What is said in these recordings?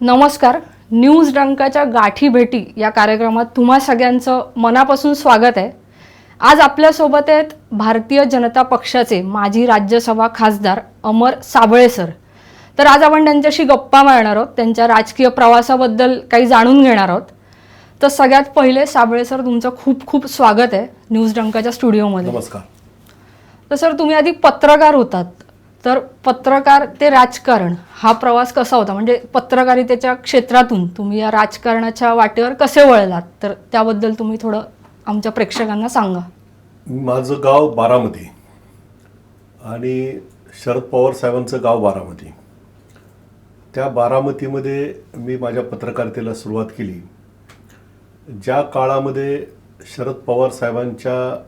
नमस्कार. न्यूज डंकाच्या गाठी भेटी या कार्यक्रमात तुम्हा सगळ्यांचं मनापासून स्वागत आहे. आज आपल्यासोबत आहेत भारतीय जनता पक्षाचे माजी राज्यसभा खासदार अमर साबळे सर. तर आज आपण त्यांच्याशी गप्पा मारणार आहोत. त्यांच्या राजकीय प्रवासाबद्दल काही जाणून घेणार आहोत. तर सगळ्यात पहिले साबळे सर तुमचं खूप खूप स्वागत आहे न्यूज डंकाच्या स्टुडिओमध्ये. नमस्कार. तर सर तुम्ही आधी पत्रकार होतात. तर पत्रकार ते राजकारण हा प्रवास कसा होता? म्हणजे पत्रकारितेच्या क्षेत्रातून तुम्ही या राजकारणाच्या वाटेवर कसे वळलात? तर त्याबद्दल तुम्ही थोडं आमच्या प्रेक्षकांना सांगा. माझं गाव बारामती आणि शरद पवार साहेबांचं गाव बारामती. त्या बारामतीमध्ये मी माझ्या पत्रकारितेला सुरुवात केली. ज्या काळामध्ये शरद पवार साहेबांच्या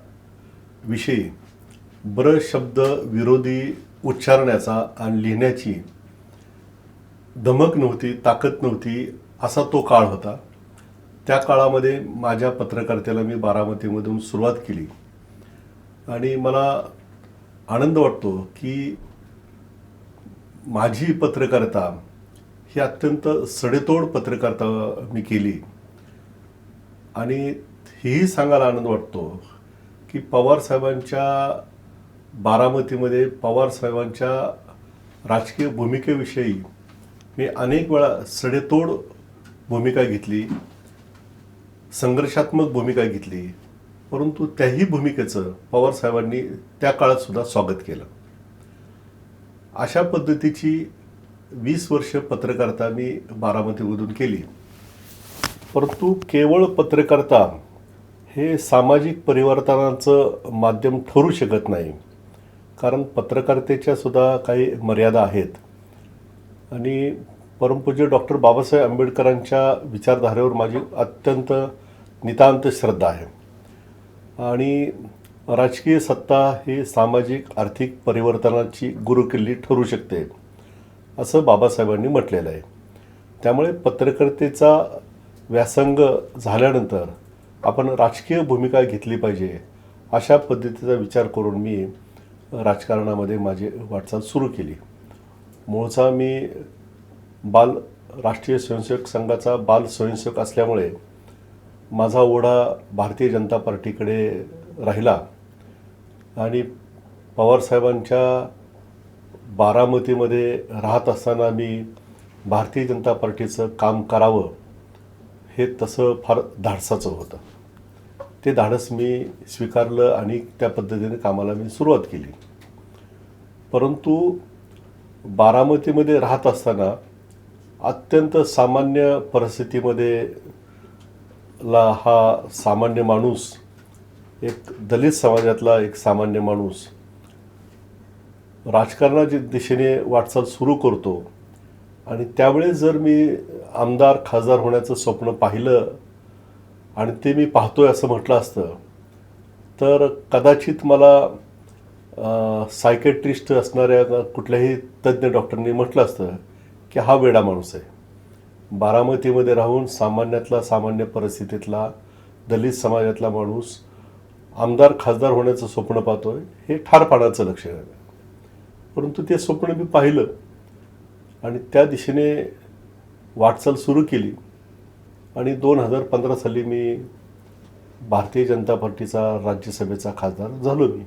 विषयी बरं शब्द विरोधी उच्चारण्याचा आणि लिहिण्याची धमक नव्हती ताकद नव्हती असा तो काळ होता. त्या काळामध्ये माझ्या पत्रकारितेला मी बारामतीमधून सुरुवात केली. आणि मला आनंद वाटतो की माझी पत्रकारिता ही अत्यंत सडेतोड पत्रकारिता मी केली. आणि हेही सांगायला आनंद वाटतो की पवार साहेबांच्या बारामतीमध्ये पवार साहेबांच्या राजकीय भूमिकेविषयी मी अनेक वेळा सडेतोड भूमिका घेतली संघर्षात्मक भूमिका घेतली परंतु त्याही भूमिकेचं पवार साहेबांनी त्या काळात सुद्धा स्वागत केलं. अशा पद्धतीची वीस वर्ष पत्रकारिता मी बारामतीमधून केली. परंतु केवळ पत्रकारिता हे सामाजिक परिवर्तनाचं माध्यम ठरू शकत नाही. कारण पत्रकारितेच्या सुद्धा काही मर्यादा आहेत. आणि परमपूज्य डॉक्टर बाबासाहेब आंबेडकरांच्या विचारधारेवर माझी अत्यंत नितांत श्रद्धा आहे. आणि राजकीय सत्ता ही सामाजिक आर्थिक परिवर्तनाची गुरुकिल्ली ठरू शकते असं बाबासाहेबांनी म्हटलेलं आहे. त्यामुळे पत्रकारितेचा व्यासंग झाल्यानंतर आपण राजकीय भूमिका घेतली पाहिजे अशा पद्धतीचा विचार करून मी राजकारणामध्ये माझी वाटचाल सुरू केली. मूळचा मी बाल राष्ट्रीय स्वयंसेवक संघाचा बाल स्वयंसेवक असल्यामुळे माझा ओढा भारतीय जनता पार्टीकडे राहिला आणि पवारसाहेबांच्या बारामतीमध्ये राहत असताना मी भारतीय जनता पार्टीचं काम करावं हे तसं फार धाडसाचं होतं. ते धाडस मी स्वीकारलं आणि त्या पद्धतीने कामाला मी सुरुवात केली. परंतु बारामतीमध्ये राहत असताना अत्यंत सामान्य परिस्थितीमध्ये ला हा सामान्य माणूस एक दलित समाजातला एक सामान्य माणूस राजकारणाच्या दिशेने वाटचाल सुरू करतो. आणि त्यावेळेस जर मी आमदार खासदार होण्याचं स्वप्न पाहिलं आणि ते मी पाहतोय असं म्हटलं असतं. तर कदाचित मला सायकेट्रिस्ट असणाऱ्या कुठल्याही तज्ज्ञ डॉक्टरनी म्हटलं असतं की हा वेडा माणूस आहे. बारामतीमध्ये राहून सामान्यातला सामान्य परिस्थितीतला दलित समाजातला माणूस आमदार खासदार होण्याचं स्वप्न पाहतोय हे ठारपणाचं लक्ष आहे. परंतु ते स्वप्न मी पाहिलं आणि त्या दिशेने वाटचाल सुरू केली. आणि दोन हजार पंधरा साली मी भारतीय जनता पार्टीचा राज्यसभेचा खासदार झालो मी.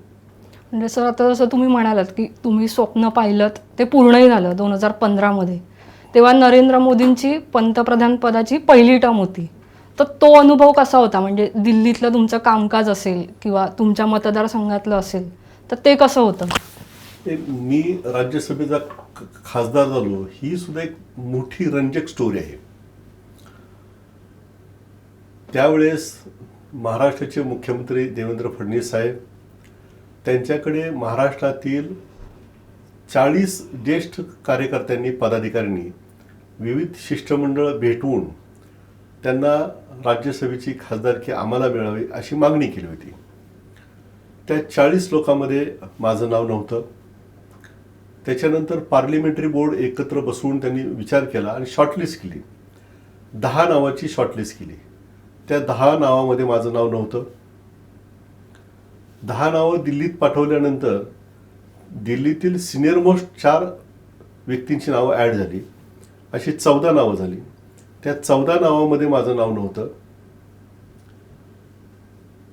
म्हणजे सर आता जसं तुम्ही म्हणालात की तुम्ही स्वप्न पाहिलं ते पूर्णही झालं दोन हजार पंधरामध्ये तेव्हा नरेंद्र मोदींची पंतप्रधान पदाची पहिली टर्म होती. तर तो अनुभव कसा होता? म्हणजे दिल्लीतलं तुमचं कामकाज असेल किंवा तुमच्या मतदारसंघातलं असेल तर ते कसं होतं? ते मी राज्यसभेचा खासदार झालो ही सुद्धा एक मोठी रंजक स्टोरी आहे. त्यावेळेस महाराष्ट्राचे मुख्यमंत्री देवेंद्र फडणवीस साहेब त्यांच्याकडे महाराष्ट्रातील चाळीस ज्येष्ठ कार्यकर्त्यांनी पदाधिकाऱ्यांनी विविध शिष्टमंडळ भेटवून त्यांना राज्यसभेची खासदारकी आम्हाला मिळावी अशी मागणी केली होती. त्या चाळीस लोकांमध्ये माझं नाव नव्हतं. त्याच्यानंतर पार्लिमेंटरी बोर्ड एकत्र बसवून त्यांनी विचार केला आणि शॉर्टलिस्ट केली. दहा नावाची शॉर्टलिस्ट केली. त्या दहा नावामध्ये माझं नाव नव्हतं. दहा नावं दिल्लीत पाठवल्यानंतर दिल्लीतील सिनियर मोस्ट चार व्यक्तींची नावं ॲड झाली. अशी चौदा नावं झाली. त्या चौदा नावामध्ये माझं नाव नव्हतं.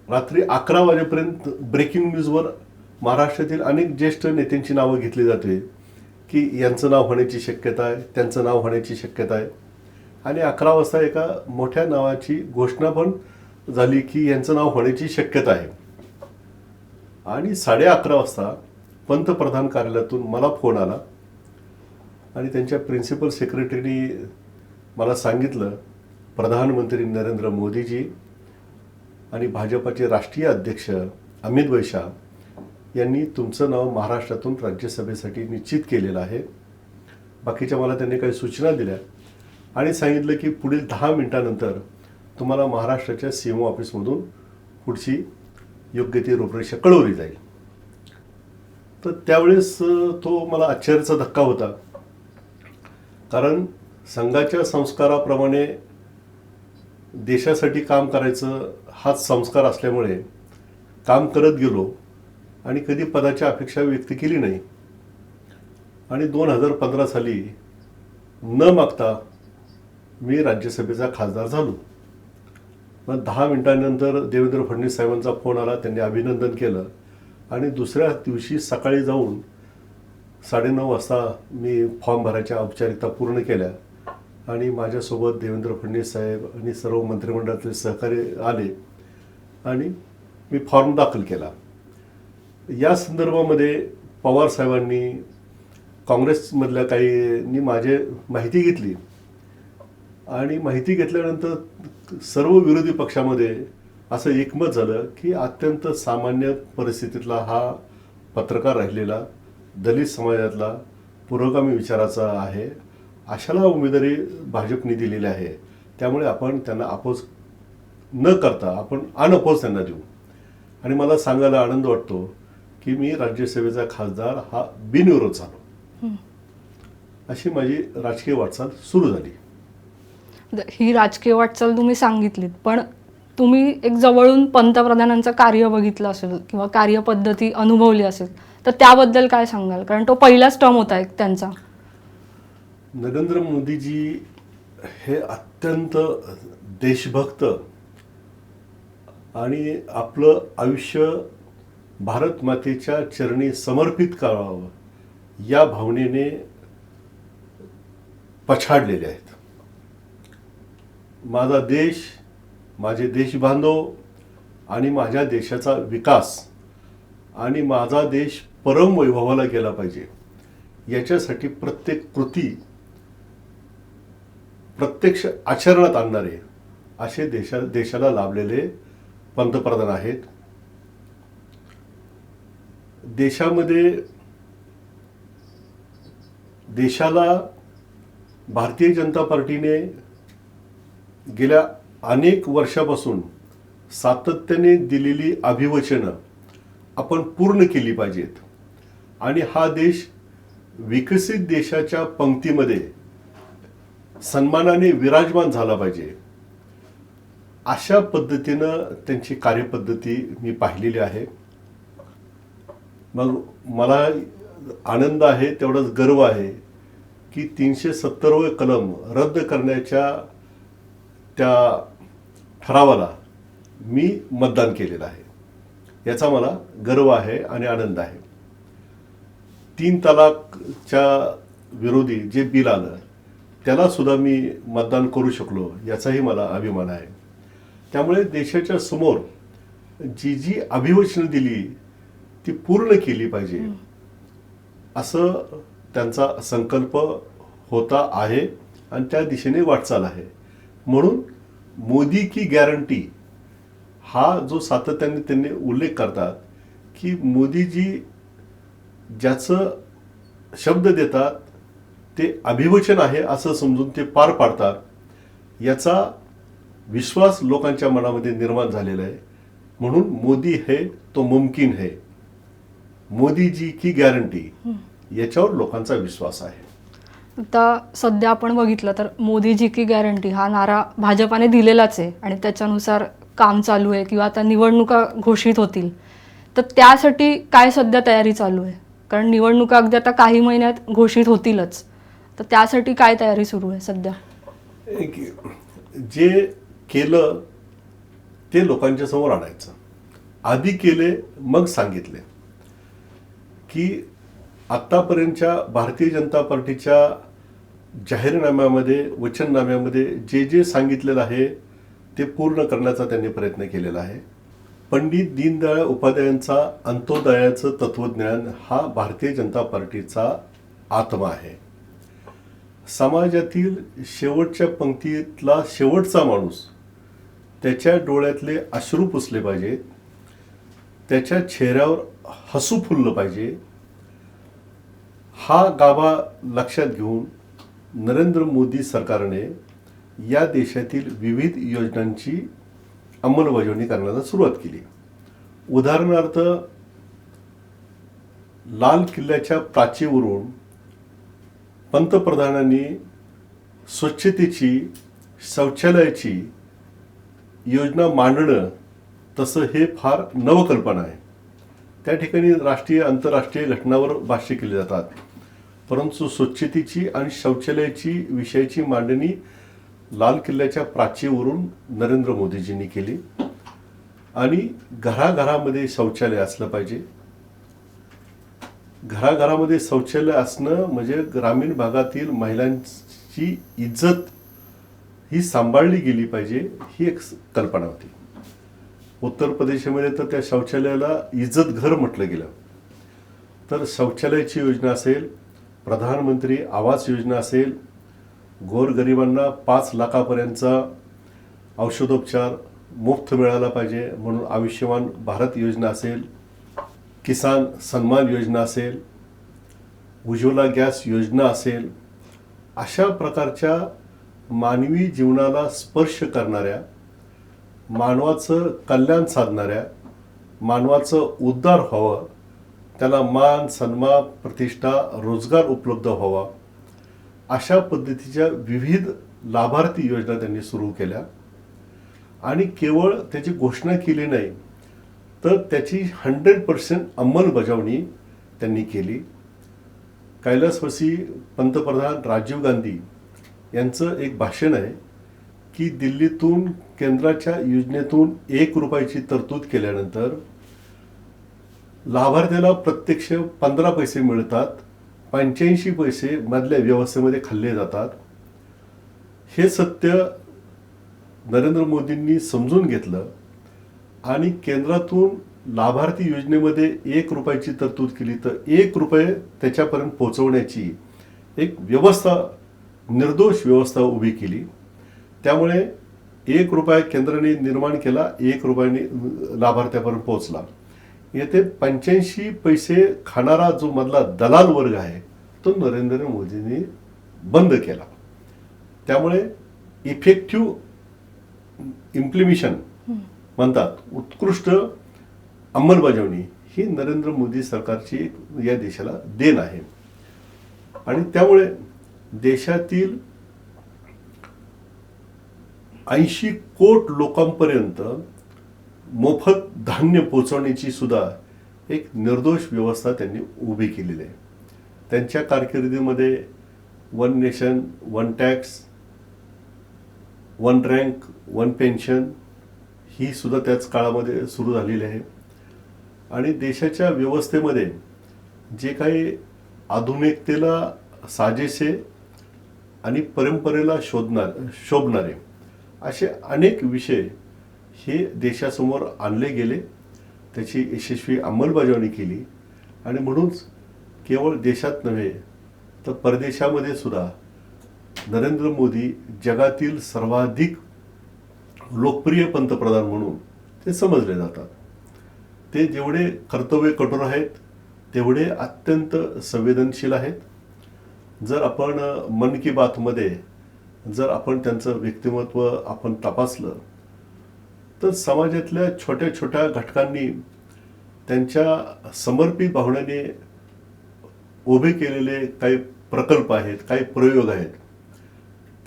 रात्री अकरा वाजेपर्यंत ब्रेकिंग न्यूजवर महाराष्ट्रातील अनेक ज्येष्ठ नेत्यांची नावं घेतली जाते की यांचं नाव होण्याची शक्यता आहे त्यांचं नाव होण्याची शक्यता आहे. आणि अकरा वाजता एका मोठ्या नावाची घोषणा पण झाली की यांचं नाव होण्याची शक्यता आहे. आणि साडे अकरा वाजता पंतप्रधान कार्यालयातून मला फोन आला आणि त्यांच्या प्रिन्सिपल सेक्रेटरीनी मला सांगितलं प्रधानमंत्री नरेंद्र मोदीजी आणि भाजपाचे राष्ट्रीय अध्यक्ष अमित वैशा यांनी तुमचं नाव महाराष्ट्रातून राज्यसभेसाठी निश्चित केलेलं आहे. बाकीच्या मला त्यांनी काही सूचना दिल्या. आणि सांगितलं की पुढील दहा मिनिटानंतर तुम्हाला महाराष्ट्राच्या सी एम ऑफिसमधून पुढची योग्य ती रूपरेषा कळवली जाईल. तर त्यावेळेस तो मला आश्चर्याचा धक्का होता. कारण संघाच्या संस्काराप्रमाणे देशासाठी काम करायचं हाच संस्कार असल्यामुळे काम करत गेलो आणि कधी पदाची अपेक्षा व्यक्त केली नाही. आणि दोन हजार पंधरा साली न मागता मी राज्यसभेचा खासदार झालो. मग दहा मिनिटांनंतर देवेंद्र फडणवीस साहेबांचा फोन आला त्यांनी अभिनंदन केलं आणि दुसऱ्या दिवशी सकाळी जाऊन साडेनऊ वाजता मी फॉर्म भरायच्या औपचारिकता पूर्ण केल्या आणि माझ्यासोबत देवेंद्र फडणवीस साहेब आणि सर्व मंत्रिमंडळातले सहकारी आले आणि मी फॉर्म दाखल केला. या संदर्भामध्ये पवार साहेबांनी काँग्रेसमधल्या काहींनी माझे माहिती घेतली. आणि माहिती घेतल्यानंतर सर्व विरोधी पक्षामध्ये असं एकमत झालं की अत्यंत सामान्य परिस्थितीतला हा पत्रकार राहिलेला दलित समाजातला पुरोगामी विचाराचा आहे. अशाला उमेदवारी भाजपने दिलेली आहे. त्यामुळे आपण त्यांना अपोज न करता आपण अनअपोज त्यांना देऊ. आणि मला सांगायला आनंद वाटतो की मी राज्यसभेचा खासदार हा बिनविरोध झालो. अशी माझी राजकीय वाटचाल सुरू झाली. ही राजकीय वाटचाल तुम्ही सांगितलीत पण तुम्ही एक जवळून पंतप्रधानांचं कार्य बघितलं असेल किंवा कार्यपद्धती अनुभवली असेल तर त्याबद्दल काय सांगाल? कारण तो पहिलाच टर्म होता एक त्यांचा. नरेंद्र मोदीजी हे अत्यंत देशभक्त आणि आपलं आयुष्य भारत मातेच्या चरणी समर्पित करावं या भावनेने पछाडलेले आहेत. माझा देश माझे देशबांधव आणि माझ्या देशाचा विकास आणि माझा देश परम वैभवाला गेला पाहिजे. याच्यासाठी प्रत्येक कृती प्रत्यक्ष आचरणात आणणारे असे देशा देशाला लाभलेले पंतप्रधान आहेत. देशामध्ये देशाला भारतीय जनता पार्टीने गेल्या अनेक वर्षापासून सातत्याने दिलेली अभिवचनं आपण पूर्ण केली पाहिजेत. आणि हा देश विकसित देशाच्या पंक्तीमध्ये सन्मानाने विराजमान झाला पाहिजे. अशा पद्धतीनं त्यांची कार्यपद्धती मी पाहिलेली आहे. मग मला आनंद आहे तेवढाच गर्व आहे की तीनशे सत्तरवे कलम रद्द करण्याच्या त्या ठरावाला मी मतदान केलेलं आहे. याचा मला गर्व आहे आणि आनंद आहे. तीन तलाकच्या विरोधी जे बिल आलं त्याला सुद्धा मी मतदान करू शकलो याचाही मला अभिमान आहे. त्यामुळे देशाच्या समोर जी जी अभिवचनं दिली ती पूर्ण केली पाहिजे असं त्यांचा संकल्प होता आहे आणि त्या दिशेने वाटचाल आहे. म्हणून मोदी की गॅरंटी हा जो सातत्याने त्यांनी उल्लेख करतात की मोदीजी ज्याचं शब्द देतात ते अभिवचन आहे असं समजून ते पार पाडतात. याचा विश्वास लोकांच्या मनामध्ये निर्माण झालेला आहे. म्हणून मोदी है तो मुमकिन है. मोदीजी की गॅरंटी याच्यावर लोकांचा विश्वास आहे. आता सध्या आपण बघितलं तर मोदीजी की गॅरंटी हा नारा भाजपाने दिलेलाच आहे आणि त्याच्यानुसार काम चालू आहे किंवा आता निवडणुका घोषित होतील. तर त्यासाठी काय सध्या तयारी चालू आहे? कारण निवडणुका अगदी आता काही महिन्यात घोषित होतीलच. तर त्यासाठी काय तयारी सुरू आहे सध्या? जे केलं ते लोकांच्या समोर आणायचं. आधी केले मग सांगितले. की आत्तापर्यंतच्या भारतीय जनता पार्टीच्या जाहीरनाम्यामध्ये वचननाम्यामध्ये जे जे सांगितलेलं आहे ते पूर्ण करण्याचा त्यांनी प्रयत्न केलेला आहे. पंडित दीनदयाळ उपाध्यायांचा अंत्योदयाचं तत्वज्ञान हा भारतीय जनता पार्टीचा आत्मा आहे. समाजातील शेवटच्या पंक्तीतला शेवटचा माणूस त्याच्या डोळ्यातले अश्रू पुसले पाहिजेत त्याच्या चेहऱ्यावर हसू फुललं पाहिजे हा गाभा लक्षात घेऊन नरेंद्र मोदी सरकारने या देशातील विविध योजनांची अंमलबजावणी करण्याला सुरुवात केली. उदाहरणार्थ लाल किल्ल्याच्या प्राचीवरून पंतप्रधानांनी स्वच्छतेची शौचालयाची योजना मांडणं तसं हे फार नवकल्पना आहे. त्या ठिकाणी राष्ट्रीय आंतरराष्ट्रीय घटनावर भाष्य केले जातात. परंतु स्वच्छतेची आणि शौचालयाची विषयाची मांडणी लाल किल्ल्याच्या प्राचीवरून नरेंद्र मोदीजींनी केली. आणि घराघरामध्ये शौचालय असलं पाहिजे. घराघरामध्ये शौचालय असणं म्हणजे ग्रामीण भागातील महिलांची इज्जत ही सांभाळली गेली पाहिजे ही एक कल्पना होती. उत्तर प्रदेशामध्ये तर त्या शौचालयाला इज्जत घर म्हटलं गेलं. तर शौचालयाची योजना असेल प्रधानमंत्री आवास योजना असेल गोरगरिबांना पाच लाखापर्यंतचा औषधोपचार मुफ्त मिळाला पाहिजे म्हणून आयुष्यमान भारत योजना असेल किसान सन्मान योजना असेल उज्ज्वला गॅस योजना असेल अशा प्रकारच्या मानवी जीवनाला स्पर्श करणाऱ्या मानवाचं कल्याण साधणाऱ्या मानवाचं उद्धार व्हावं त्याला मान सन्मान प्रतिष्ठा रोजगार उपलब्ध व्हावा. अशा पद्धतीच्या विविध लाभार्थी योजना त्यांनी सुरू केल्या. आणि केवळ त्याची घोषणा केली नाही तर त्याची हंड्रेड पर्सेंट अंमलबजावणी त्यांनी केली. कैलासवासी पंतप्रधान राजीव गांधी यांचं एक भाषण आहे की दिल्लीतून केंद्राच्या योजनेतून एक रुपयाची तरतूद केल्यानंतर लाभार्थ्याला प्रत्यक्ष पंधरा पैसे मिळतात पंच्याऐंशी पैसे मधल्या व्यवस्थेमध्ये खाल्ले जातात. हे सत्य नरेंद्र मोदींनी समजून घेतलं आणि केंद्रातून लाभार्थी योजनेमध्ये एक रुपयाची तरतूद केली तर एक रुपये त्याच्यापर्यंत पोहोचवण्याची एक व्यवस्था निर्दोष व्यवस्था उभी केली. त्यामुळे एक रुपया केंद्राने निर्माण केला एक रुपयाने लाभार्थ्यापर्यंत पोहोचला. येथे पंच्याऐंशी पैसे खाणारा जो मधला दलाल वर्ग आहे तो नरेंद्र मोदींनी बंद केला. त्यामुळे इफेक्टिव्ह इम्प्लिमेशन म्हणतात उत्कृष्ट अंमलबजावणी ही नरेंद्र मोदी सरकारची एक या देशाला देण आहे. आणि त्यामुळे देशातील ऐंशी कोट लोकांपर्यंत मोफत धान्य पोचवण्याची सुद्धा एक निर्दोष व्यवस्था त्यांनी उभी केलेली आहे. त्यांच्या कारकिर्दीमध्ये one nation one tax one rank one pension ही सुद्धा त्याच काळामध्ये सुरू झालेली आहे. आणि देशाच्या व्यवस्थेमध्ये जे काही आधुनिकतेला साजेसे आणि परंपरेला शोधणार शोभणारे असे अनेक विषय हे देशासमोर आणले गेले त्याची यशस्वी अंमलबजावणी केली. आणि म्हणूनच केवळ देशात नव्हे तर परदेशामध्ये सुद्धा नरेंद्र मोदी जगातील सर्वाधिक लोकप्रिय पंतप्रधान म्हणून ते समजले जातात. ते जेवढे कर्तव्य कठोर आहेत तेवढे अत्यंत संवेदनशील आहेत. जर आपण मन की बातमध्ये जर आपण त्यांचं व्यक्तिमत्व आपण तपासलं तर समाजातल्या छोट्या छोट्या घटकांनी त्यांच्या समर्पित भावनेने उभे केलेले काही प्रकल्प आहेत काही प्रयोग आहेत.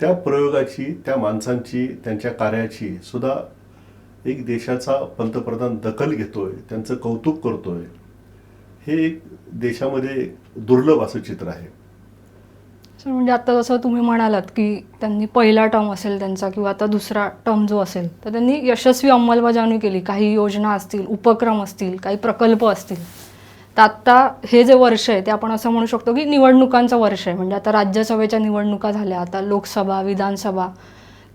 त्या प्रयोगाची त्या माणसांची त्यांच्या कार्याची सुद्धा एक देशाचा पंतप्रधान दखल घेतोय त्यांचं कौतुक करतोय. हे एक देशामध्ये दुर्लभ असं चित्र आहे. सर म्हणजे आता जसं तुम्ही म्हणालात की त्यांनी पहिला टर्म असेल त्यांचा किंवा आता दुसरा टर्म जो असेल तर त्यांनी यशस्वी अंमलबजावणी केली. काही योजना असतील उपक्रम असतील काही प्रकल्प असतील. तर आत्ता हे जे वर्ष आहे ते आपण असं म्हणू शकतो की निवडणुकांचं वर्ष आहे. म्हणजे आता राज्यसभेच्या निवडणुका झाल्या आता लोकसभा विधानसभा.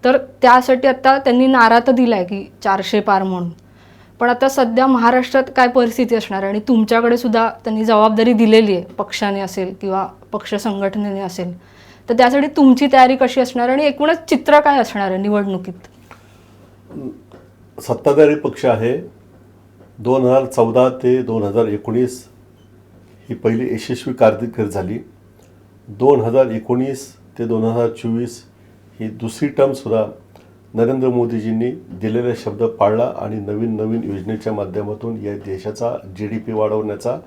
तर त्यासाठी आत्ता त्यांनी नारा तर दिला आहे की चारशे पार म्हणून. पण आता सध्या महाराष्ट्रात काय परिस्थिती असणार आहे? आणि तुमच्याकडे सुद्धा त्यांनी जबाबदारी दिलेली आहे पक्षाने असेल किंवा पक्ष संघटनेने असेल. तर त्यासाठी तुमची तयारी कशी असणार आणि एकूणच चित्र काय असणार आहे निवडणुकीत? सत्ताधारी पक्ष आहे. दोन हजार चौदा ते दोन हजार एकोणीस ही पहिली यशस्वी कारकीर्द झाली. दोन हजार एकोणीस ते दोन हजार चोवीस ही दुसरी टर्मसुद्धा नरेंद्र मोदीजींनी दिलेला शब्द पाळला आणि नवीन नवीन योजनेच्या माध्यमातून या देशाचा जी डी पी वाढवण्याचा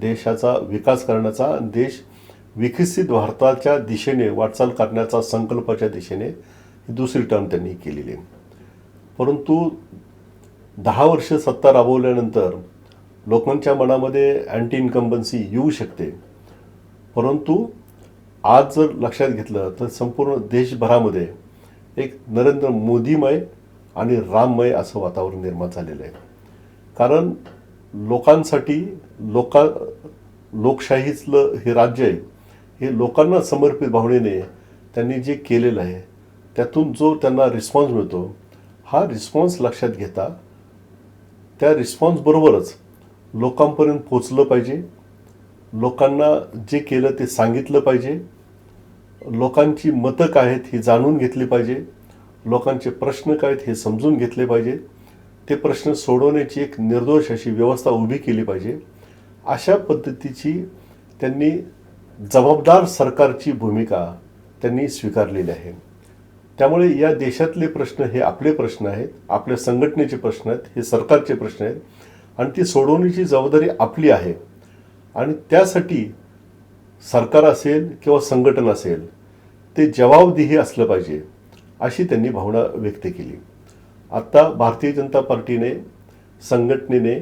देशाचा विकास करण्याचा आणि देश विकसित भारताच्या दिशेने वाटचाल करण्याचा संकल्पाच्या दिशेने ही दुसरी टर्म त्यांनी केलेली. आहे परंतु दहा वर्ष सत्ता राबवल्यानंतर लोकांच्या मनामध्ये अँटी इन्कम्बन्सी येऊ शकते. परंतु आज जर लक्षात घेतलं तर संपूर्ण देशभरामध्ये एक नरेंद्र मोदीमय आणि राममय असं वातावरण निर्माण झालेलं आहे. कारण लोकांसाठी लोका लोकशाहीतलं हे राज्य आहे हे लोकांना समर्पित भावनेने त्यांनी जे केलेलं आहे त्यातून जो त्यांना रिस्पॉन्स मिळतो हा रिस्पॉन्स लक्षात घेता त्या रिस्पॉन्सबरोबरच लोकांपर्यंत पोचलं पाहिजे लोकांना जे केलं ते सांगितलं पाहिजे लोकांची मतं काय आहेत ही जाणून घेतली पाहिजे. लोकांचे प्रश्न काय आहेत हे समजून घेतले पाहिजे. ते प्रश्न सोडवण्याची एक निर्दोष अशी व्यवस्था उभी केली पाहिजे. अशा पद्धतीची त्यांनी जबाबदार सरकारची भूमिका त्यांनी स्वीकारलेली आहे. त्यामुळे या देशातले प्रश्न हे आपले प्रश्न आहेत आपल्या संघटनेचे प्रश्न आहेत हे सरकारचे प्रश्न आहेत. आणि ती सोडवण्याची जबाबदारी आपली आहे. आणि त्यासाठी सरकार असेल किंवा संघटन असेल ते जबाबदेही असलं पाहिजे अशी त्यांनी भावना व्यक्त केली. आत्ता भारतीय जनता पार्टीने संघटनेने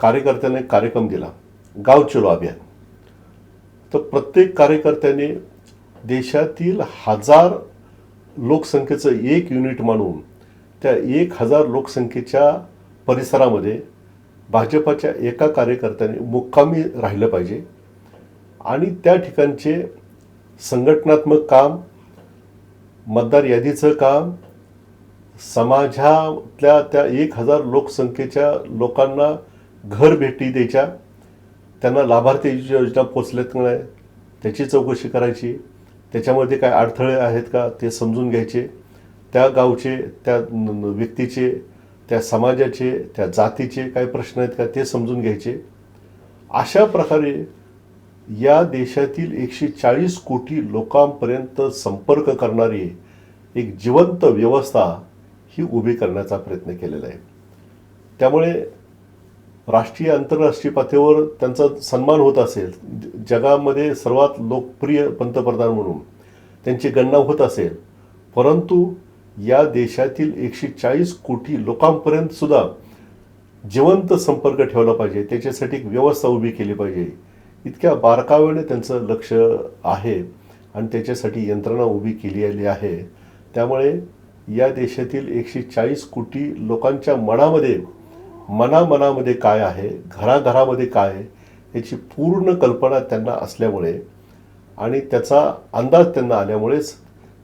कार्यकर्त्यांना कार्यक्रम दिला. गाव चलो अभियान. तर प्रत्येक कार्यकर्त्याने देशातील हजार लोकसंख्येचं एक युनिट मानून त्या एक हजार लोकसंख्येच्या परिसरामध्ये भाजपाच्या एका कार्यकर्त्याने मुक्कामी राहिलं पाहिजे. आणि त्या ठिकाणचे संघटनात्मक काम मतदार यादीचं काम समाजातल्या त्या एक हजार लोकसंख्येच्या लोकांना घर भेटी द्यायच्या त्यांना लाभार्थी योजना पोचल्यात नाही त्याची चौकशी करायची त्याच्यामध्ये काय अडथळे आहेत का ते समजून घ्यायचे त्या गावचे त्या व्यक्तीचे त्या समाजाचे त्या जातीचे काय प्रश्न आहेत का ते समजून घ्यायचे. अशा प्रकारे या देशातील एकशे चाळीस कोटी लोकांपर्यंत संपर्क करणारी एक जिवंत व्यवस्था ही उभी करण्याचा प्रयत्न केलेला आहे. त्यामुळे राष्ट्रीय आंतरराष्ट्रीय पातळीवर त्यांचा सन्मान होत असेल जगामध्ये सर्वात लोकप्रिय पंतप्रधान म्हणून त्यांची गणना होत असेल परंतु या देशातील एकशे चाळीस कोटी लोकांपर्यंत सुद्धा जिवंत संपर्क ठेवला पाहिजे त्याच्यासाठी एक व्यवस्था उभी केली पाहिजे. इतक्या बारकाव्याने त्यांचं लक्ष आहे आणि त्याच्यासाठी यंत्रणा उभी केली आली आहे. त्यामुळे या देशातील एकशे चाळीस कोटी लोकांच्या मनामध्ये मनामनामध्ये काय आहे घराघरामध्ये काय आहे याची पूर्ण कल्पना त्यांना असल्यामुळे आणि त्याचा अंदाज त्यांना आल्यामुळेच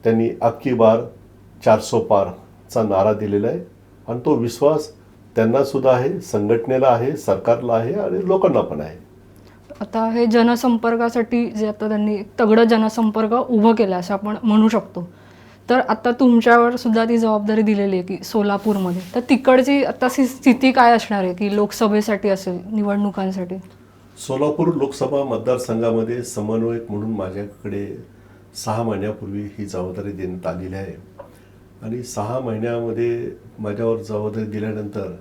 त्यांनी अक्की बार चारसो पारचा नारा दिलेला आहे आणि तो विश्वास त्यांनासुद्धा आहे संघटनेला आहे सरकारला आहे आणि लोकांना पण आहे. आता हे जनसंपर्कासाठी जे आता त्यांनी एक तगडं जनसंपर्क उभं केलं असं आपण म्हणू शकतो. तर आता तुमच्यावर सुद्धा ती जबाबदारी दिलेली आहे की सोलापूरमध्ये. तर तिकडची आता स्थिती काय असणार आहे? की लोकसभेसाठी असेल निवडणुकांसाठी? सोलापूर लोकसभा मतदारसंघामध्ये समन्वयक म्हणून माझ्याकडे सहा महिन्यापूर्वी ही जबाबदारी देण्यात आलेली आहे. आणि सहा महिन्यामध्ये माझ्यावर जबाबदारी दिल्यानंतर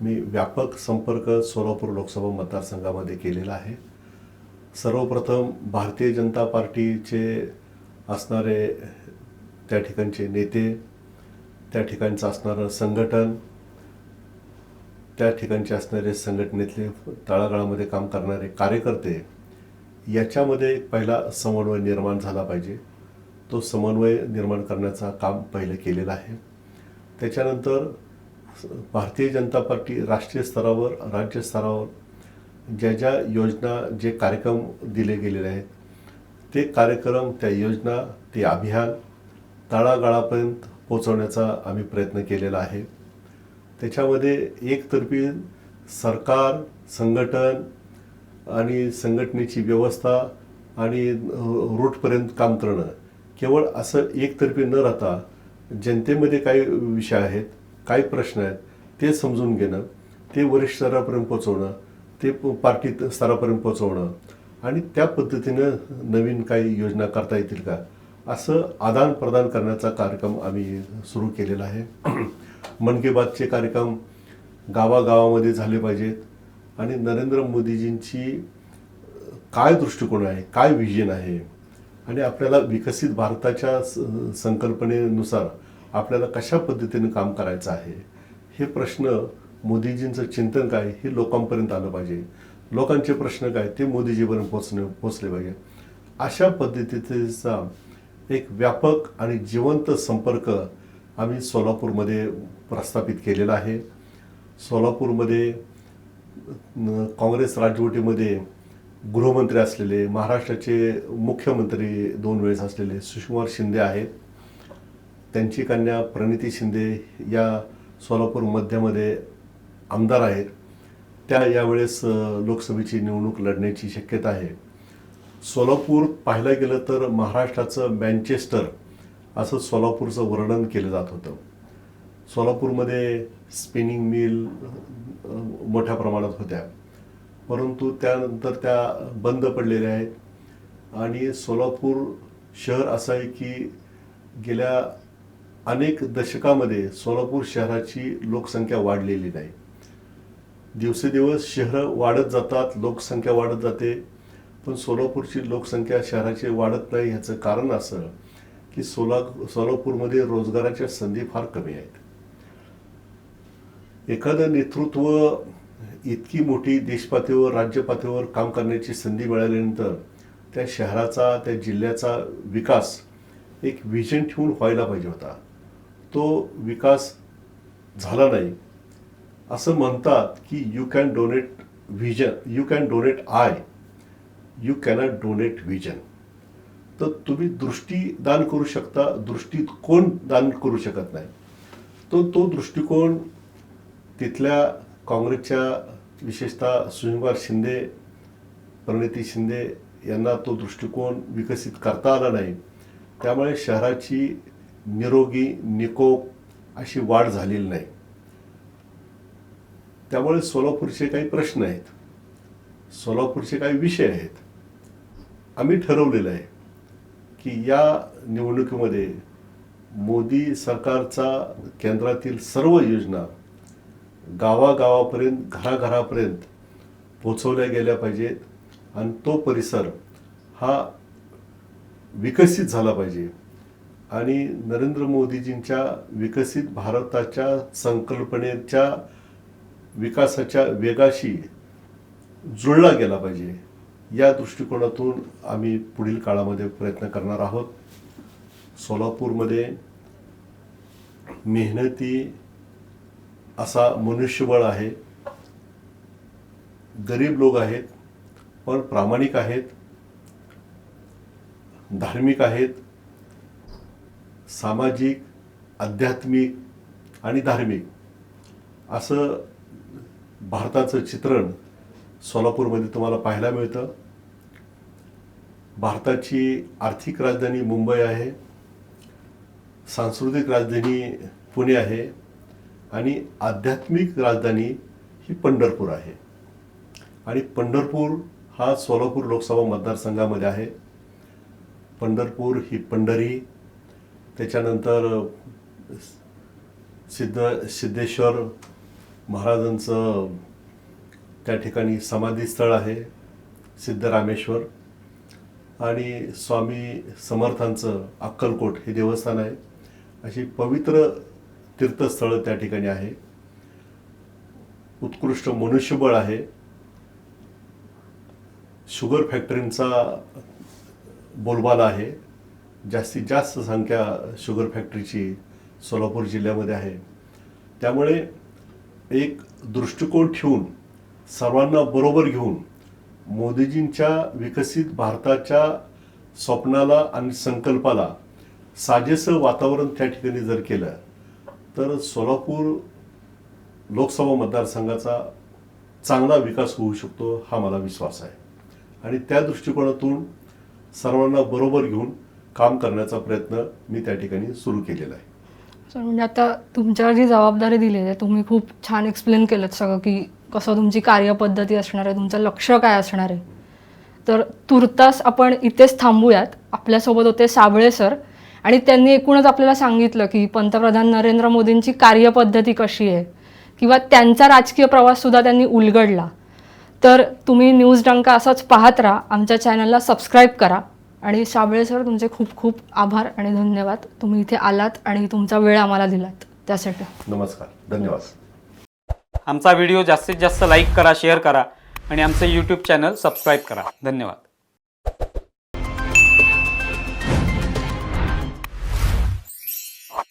मी व्यापक संपर्क सोलापूर लोकसभा मतदारसंघामध्ये केलेला आहे. सर्वप्रथम भारतीय जनता पार्टीचे असणारे त्या ठिकाणचे नेते त्या ठिकाणचं असणारं संघटन त्या ठिकाणचे असणारे संघटनेतले तळागाळामध्ये काम करणारे कार्यकर्ते याच्यामध्ये पहिला समन्वय निर्माण झाला पाहिजे. तो समन्वय निर्माण करण्याचा काम पहिलं केलेलं आहे. त्याच्यानंतर भारतीय जनता पार्टी राष्ट्रीय स्तरावर राज्य स्तरावर ज्या ज्या योजना जे कार्यक्रम दिले गेलेले आहेत ते कार्यक्रम त्या योजना ते अभियान तळागाळापर्यंत पोचवण्याचा आम्ही प्रयत्न केलेला आहे. त्याच्यामध्ये एकतर्फी सरकार संघटन आणि संघटनेची व्यवस्था आणि रूटपर्यंत काम करणं केवळ असं एकतर्फी न राहता जनतेमध्ये काही विषय आहेत काही प्रश्न आहेत ते समजून घेणं ते वरिष्ठ स्तरापर्यंत पोचवणं ते प- स्तरापर्यंत पोचवणं आणि त्या पद्धतीनं नवीन काही योजना करता येतील का? असं आदान प्रदान करण्याचा कार्यक्रम आम्ही सुरू केलेला आहे. मन की बातचे कार्यक्रम गावागावामध्ये झाले पाहिजेत आणि नरेंद्र मोदीजींची काय दृष्टिकोन आहे काय विजन आहे आणि आपल्याला विकसित भारताच्या स- संकल्पनेनुसार आपल्याला कशा पद्धतीने काम करायचं आहे हे प्रश्न मोदीजींचं चिंतन काय हे लोकांपर्यंत आलं पाहिजे. लोकांचे प्रश्न काय ते मोदीजीपर्यंत पोचणे पोचले पाहिजे. अशा पद्धतीचा एक व्यापक आणि जिवंत संपर्क आम्ही सोलापूरमध्ये प्रस्थापित केलेला आहे. सोलापूरमध्ये काँग्रेस राजवटीमध्ये गृहमंत्री असलेले महाराष्ट्राचे मुख्यमंत्री दोन वेळेस असलेले सुषमार शिंदे आहेत. त्यांची कन्या प्रणिती शिंदे या सोलापूर मध्यामध्ये आमदार आहेत. त्या यावेळेस लोकसभेची निवडणूक लढण्याची शक्यता आहे. सोलापूर पाहायला गेलं तर महाराष्ट्राचं मँचेस्टर असं सोलापूरचं वर्णन केलं जात होतं. सोलापूरमध्ये स्पिनिंग मिल मोठ्या प्रमाणात होत्या. परंतु त्यानंतर त्या बंद पडलेल्या आहेत. आणि सोलापूर शहर असं आहे की गेल्या अनेक दशकामध्ये सोलापूर शहराची लोकसंख्या वाढलेली नाही. दिवसेदिवस शहरं वाढत जातात लोकसंख्या वाढत जाते. पण सोलापूरची लोकसंख्या शहराची वाढत नाही ह्याचं कारण असं की सोला सोलापूरमध्ये रोजगाराच्या संधी फार कमी आहेत. एखादं नेतृत्व इतकी मोठी देशपातळीवर राज्यपातळीवर काम करण्याची संधी मिळाल्यानंतर त्या शहराचा त्या जिल्ह्याचा विकास एक विजन ठेवून व्हायला पाहिजे होता. तो विकास झाला नाही. असं म्हणतात की you can donate vision you can donate eye you cannot donate vision तर तुम्ही दृष्टी दान करू शकता दृष्टीत कोण दान करू शकत नाही? तो तो दृष्टिकोन तिथल्या काँग्रेसच्या विशेषतः सुशीलकुमार शिंदे प्रणिती शिंदे यांना तो दृष्टिकोन विकसित करता आला नाही. त्यामुळे शहराची निरोगी निकोप अशी वाढ झालेली नाही. त्यामुळे सोलापूरचे काही प्रश्न आहेत. सोलापूरचे काही विषय आहेत. आम्ही ठरवलेलं आहे की या निवडणुकीमध्ये मोदी सरकारचा केंद्रातील सर्व योजना गावागावापर्यंत घराघरापर्यंत पोचवल्या गेल्या पाहिजेत आणि तो परिसर हा विकसित झाला पाहिजे. आणि नरेंद्र मोदीजींच्या विकसित भारताच्या संकल्पनेच्या विकासाच्या वेगाशी जुळला गेला पाहिजे. या दृष्टिकोनातून आम्ही पुढील काळामध्ये प्रयत्न करणार आहोत. सोलापूरमध्ये मेहनती असा मनुष्यबळ आहे. गरीब लोक आहेत पण प्रामाणिक आहेत धार्मिक आहेत सामाजिक आध्यात्मिक आणि धार्मिक असं भारताचं चित्रण सोलापूरमध्ये तुम्हाला पाहायला मिळतं. भारताची आर्थिक राजधानी मुंबई आहे. सांस्कृतिक राजधानी पुणे आहे. आणि आध्यात्मिक राजधानी ही पंढरपूर आहे. आणि पंढरपूर हा सोलापूर लोकसभा मतदारसंघामध्ये आहे. पंढरपूर ही पंढरी त्याच्यानंतर सिद्ध सिद्धेश्वर महाराजांचं त्या ठिकाणी समाधीस्थळ आहे सिद्धरामेश्वर. आणि स्वामी समर्थांचं अक्कलकोट हे देवस्थान आहे. अशी पवित्र तीर्थस्थळं त्या ठिकाणी आहे. उत्कृष्ट मनुष्यबळ आहे. शुगर फॅक्टरींचा बोलबाला आहे. जास्तीत जास्त संख्या शुगर फॅक्टरीची सोलापूर जिल्ह्यामध्ये आहे. त्यामुळे एक दृष्टिकोन ठेवून सर्वांना बरोबर घेऊन मोदीजींच्या विकसित भारताच्या स्वप्नाला आणि संकल्पाला साजेसं वातावरण त्या ठिकाणी जर केलं तर सोलापूर लोकसभा मतदारसंघाचा चांगला विकास होऊ शकतो हा मला विश्वास आहे. आणि त्या दृष्टिकोनातून सर्वांना बरोबर घेऊन काम करण्याचा प्रयत्न मी त्या ठिकाणी सुरू केलेला आहे. सर म्हणजे आता तुमच्यावर जी जबाबदारी दिली आहे तुम्ही खूप छान एक्सप्लेन केलं सगळं की कसं तुमची कार्यपद्धती असणार आहे तुमचं लक्ष काय असणार आहे. तर तुर्तास आपण इथेच थांबूयात. आपल्यासोबत होते साबळे सर आणि त्यांनी एकूणच आपल्याला सांगितलं की पंतप्रधान नरेंद्र मोदींची कार्यपद्धती कशी आहे किंवा त्यांचा राजकीय प्रवाससुद्धा त्यांनी उलगडला. तर तुम्ही न्यूज डंका असंच पाहत राहा आमच्या चॅनलला सबस्क्राईब करा. आणि साबळे सर तुमचे खूप खूप आभार आणि धन्यवाद. तुम्ही इथे आलात आणि तुमचा वेळ आम्हाला दिलात. त्यासाठी. नमस्कार. धन्यवाद. आमचा व्हिडिओ जास्तीत जास्त लाईक करा शेअर करा आणि आमचं यूट्यूब चॅनल सबस्क्राईब करा. धन्यवाद.